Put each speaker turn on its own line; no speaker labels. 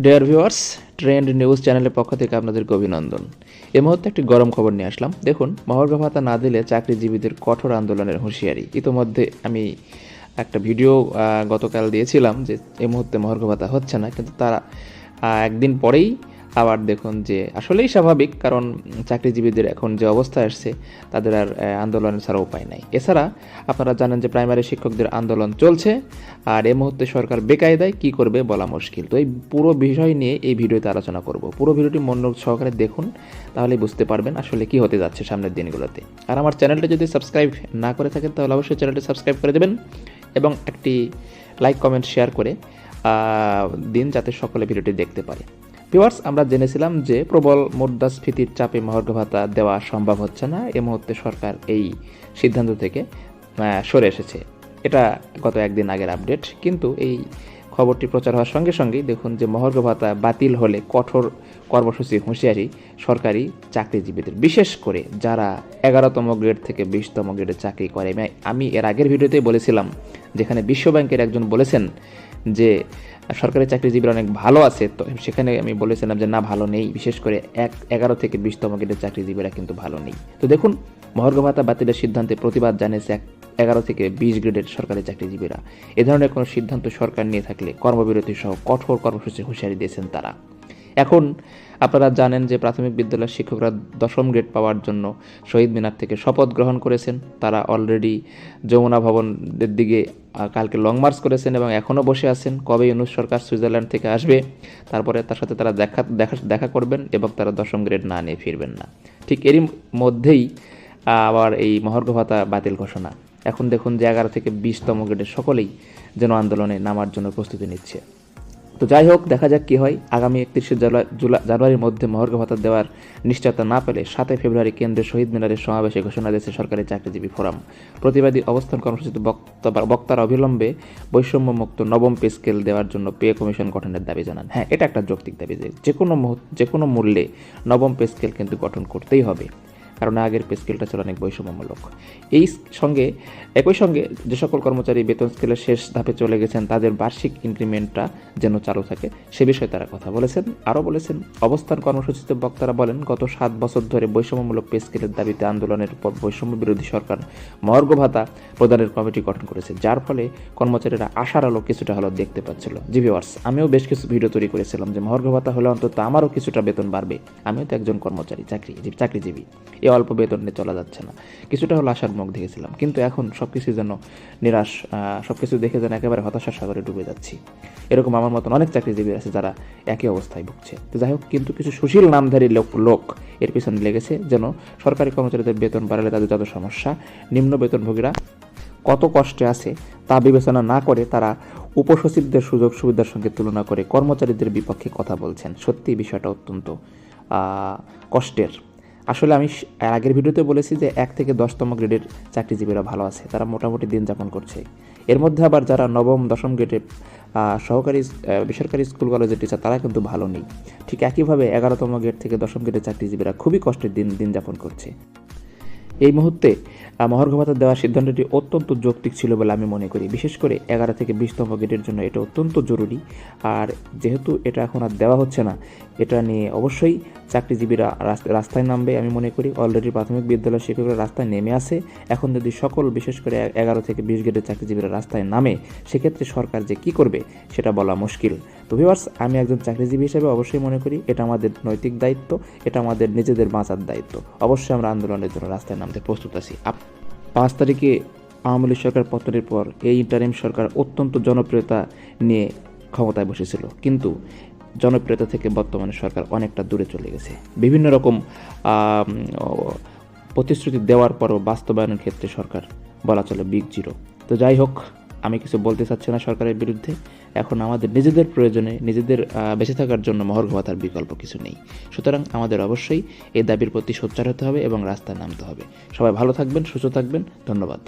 Dear viewers trend news চ্যানেলের পক্ষ থেকে আপনাদেরকে অভিনন্দন। এ মুহূর্তে একটি গরম খবর নিয়ে আসলাম। দেখুন মহর্ঘ ভাতা না দিলে চাকরিজীবীদের কঠোর আন্দোলনের হুঁশিয়ারি। ইতোমধ্যে আমি একটা ভিডিও গতকাল দিয়েছিলাম যে এ মুহূর্তে মহর্ঘ ভাতা হচ্ছে না, কিন্তু তারা একদিন পরেই আবার দেখুন যে আসলেই স্বাভাবিক কারণ চাকরিজীবীদের এখন যে অবস্থা আসছে তাদের আর আহ, আন্দোলনের ছাড়া উপায় নাই। এছাড়া আপনারা জানেন যে প্রাইমারি শিক্ষকদের আন্দোলন চলছে আর এই মুহূর্তে সরকার বেকায়দায় কি করবে বলা মুশকিল। তো এই পুরো বিষয় নিয়ে এই ভিডিওতে আলোচনা করব। পুরো ভিডিওটি মনোযোগ সহকারে দেখুন তাহলে বুঝতে পারবেন আসলে কি হতে যাচ্ছে সামনের দিনগুলোতে। আর আমার চ্যানেলটা যদি সাবস্ক্রাইব না করে থাকেন তাহলে অবশ্যই চ্যানেলটি সাবস্ক্রাইব করে দেবেন এবং একটি লাইক কমেন্ট শেয়ার করে দিন যাতে সকলে ভিডিওটি দেখতে পারে। ভিউয়ার্স আমরা জেনেছিলাম যে প্রবল মুদ্রাস্ফীতির চাপে মহর্ঘ ভাতা দেওয়া সম্ভব হচ্ছে না। এ মুহূর্তে সরকার এই সিদ্ধান্ত থেকে সরে এসেছে। এটা গত একদিন আগের আপডেট, কিন্তু এই খবরটি প্রচার হওয়ার সঙ্গে সঙ্গেই দেখুন যে মহর্ঘ ভাতা বাতিল হলে কঠোর কর্মসূচি হুঁশিয়ারি সরকারি চাকরিজীবীদের। বিশেষ করে যারা এগারোতম গ্রেড থেকে বিশতম গ্রেডে চাকরি করে। আমি এর আগের ভিডিওতেই বলেছিলাম, যেখানে বিশ্বব্যাংকের একজন বলেছেন যে সরকারি চাকরিজীবীরা অনেক ভালো আছে, তো সেখানে আমি বলেছিলাম যে না, ভালো নেই। বিশেষ করে এক, এগারো থেকে বিশতম গ্রেডের চাকরিজীবীরা কিন্তু ভালো নেই। তো দেখুন মহর্ঘ ভাতা বাতিলের সিদ্ধান্তে প্রতিবাদ জানিয়েছে এক, এগারো থেকে বিশ গ্রেডের সরকারি চাকরিজীবীরা। এ ধরনের কোনো সিদ্ধান্ত সরকার নিয়ে থাকলে কর্মবিরতি সহ কঠোর কর্মসূচি হুঁশিয়ারি দিয়েছেন তারা। এখন আপনারা জানেন যে প্রাথমিক বিদ্যালয়ের শিক্ষকরা দশম গ্রেড পাওয়ার জন্য শহীদ মিনার থেকে শপথ গ্রহণ করেছেন। তারা অলরেডি যমুনা ভবনের দিকে কালকে লং মার্চ করেছেন এবং এখনও বসে আছেন। কবে ইউনুস সরকার সুইজারল্যান্ড থেকে আসবে, তারপরে তার সাথে তারা দেখা দেখা দেখা করবেন এবং তারা দশম গ্রেড না নিয়ে ফিরবেন না। ঠিক এরই মধ্যেই, আবার এই মহর্ঘ ভাতা বাতিল ঘোষণা। এখন দেখুন যে এগারো থেকে বিশতম গ্রেডের সকলেই যেন আন্দোলনে নামার জন্য প্রস্তুতি নিচ্ছে। তো যাই হোক, দেখা যাক কি হয়। আগামী একত্রিশে জানুয়ারির মধ্যে মহর্ঘ ভাতা দেওয়ার নিশ্চয়তা না পেলে সাতই ফেব্রুয়ারি কেন্দ্রে শহীদ মিনারের সমাবেশে ঘোষণা দিয়েছে সরকারি চাকরিজীবী ফোরাম। প্রতিবাদী অবস্থান কর্মসূচিতে বক্তা- বক্তারা অবিলম্বে বৈষম্যমুক্ত নবম পে স্কেল দেওয়ার জন্য পে কমিশন গঠনের দাবি জানান। হ্যাঁ এটা একটা যৌক্তিক দাবি যে যে কোনো যে কোনো মূল্যে নবম পে স্কেল কিন্তু গঠন করতেই হবে। কারণ আগের পে স্কেলটা ছিল অনেক বৈষম্যমূলক। এই সঙ্গে, একই সঙ্গে যে সকল কর্মচারী বেতন স্কেলের শেষ ধাপে চলে গেছেন, তাদের বার্ষিক ইনক্রিমেন্টটা যেন চালু থাকে, সে বিষয়ে তারা কথা বলেছেন। আরও বলেছেন, অবস্থান কর্মসূচিতে বক্তারা বলেন, গত সাত বছর ধরে বৈষম্যমূলক পে স্কেলের দাবিতে আন্দোলনের পর বৈষম্য বিরোধী সরকার মর্গ ভাতা প্রদানের কমিটি গঠন করেছে, যার ফলে কর্মচারীরা আশার আলো কিছুটা হলো দেখতে পাচ্ছিল। জি ভিওয়ার্স আমিও বেশ কিছু ভিডিও তৈরি করেছিলাম যে মহর্ঘ ভাতা হলে অন্তত আমারও কিছুটা বেতন বাড়বে। আমিও তো একজন কর্মচারী, চাকরি, চাকরিজীবী। এই অল্প বেতনে চলা যাচ্ছে না। কিছুটা হলো আশার মুখ দেখেছিলাম। কিন্তু এখন সব কিছু যেন নিরাশ সব কিছু দেখে যেন একেবারে হতাশার সাগরে ডুবে যাচ্ছি। এরকম আমার মতন অনেক চাকরিজীবী আছে যারা একই অবস্থায় ভুগছে। তো যাই হোক, কিন্তু কিছু সুশীল নামধারী লোক লোক এর পিছনে লেগেছে যেন সরকারি কর্মচারীদের বেতন বাড়ালে তাদের যত সমস্যা, নিম্ন বেতনভোগীরা কত কষ্টে আছে তা বিবেচনা না করে তারা উপসচিবদের সুযোগ সুবিধার সঙ্গে তুলনা করে কর্মচারীদের বিপক্ষে কথা বলছেন। সত্যি বিষয়টা অত্যন্ত কষ্টের। আসলে আমি আগের ভিডিওতে বলেছি যে এক থেকে দশতম গ্রেডের চাকরিজীবীরা ভালো আছে, তারা মোটামুটি দিন যাপন করছে। এর মধ্যে আবার যারা নবম, দশম গ্রেডে সহকারী বেসরকারি স্কুল কলেজের টিচার তারা কিন্তু ভালো নেই। ঠিক একইভাবে এগারোতম গ্রেড থেকে দশম গ্রেডের চাকরিজীবীরা খুবই কষ্টের দিন দিন যাপন করছে। এই মুহূর্তে মহর্ঘ ভাতা দেওয়ার সিদ্ধান্তটি অত্যন্ত যৌক্তিক ছিল বলে আমি মনে করি। বিশেষ করে এগারো থেকে বিশতম গ্রেডের জন্য এটা অত্যন্ত জরুরি। আর যেহেতু এটা এখন আর দেওয়া হচ্ছে না, এটা নিয়ে অবশ্যই চাকরিজীবীরা রাস- রাস্তায় নামবে আমি মনে করি। অলরেডি প্রাথমিক বিদ্যালয়ের শিক্ষকরা রাস্তায় নেমে আসে এখন যদি সকল, বিশেষ করে এগারো থেকে বিশ গ্রেডের চাকরিজীবীরা রাস্তায় নামে, সেক্ষেত্রে সরকার যে কি করবে সেটা বলা মুশকিল। তো ভিউয়ার্স আমি একজন চাকরিজীবী হিসেবে অবশ্যই মনে করি এটা আমাদের নৈতিক দায়িত্ব, এটা আমাদের নিজেদের বাঁচার দায়িত্ব। অবশ্যই আমরা আন্দোলনের জন্য রাস্তায় নামতে প্রস্তুত আছি। পাঁচ তারিখে আওয়ামী লীগ সরকার পতনের পর এই ইন্টারিম সরকার অত্যন্ত জনপ্রিয়তা নিয়ে ক্ষমতায় বসেছিল। কিন্তু জনপ্রিয়তা থেকে বর্তমানে সরকার অনেকটা দূরে চলে গেছে। বিভিন্ন রকম প্রতিশ্রুতি দেওয়ার পরও বাস্তবায়নের ক্ষেত্রে সরকার বলা চলে বিগ জিরো তো যাই হোক, আমি কিছু বলতে চাচ্ছি না সরকারের বিরুদ্ধে। এখন আমাদের নিজেদের প্রয়োজনে, নিজেদের বেঁচে থাকার জন্য মহর্ঘ ভাতার বিকল্প কিছু নেই। সুতরাং আমাদের অবশ্যই এই দাবির প্রতি সোচ্চার হতে হবে এবং রাস্তায় নামতে হবে। সবাই ভালো থাকবেন, সুস্থ থাকবেন। ধন্যবাদ।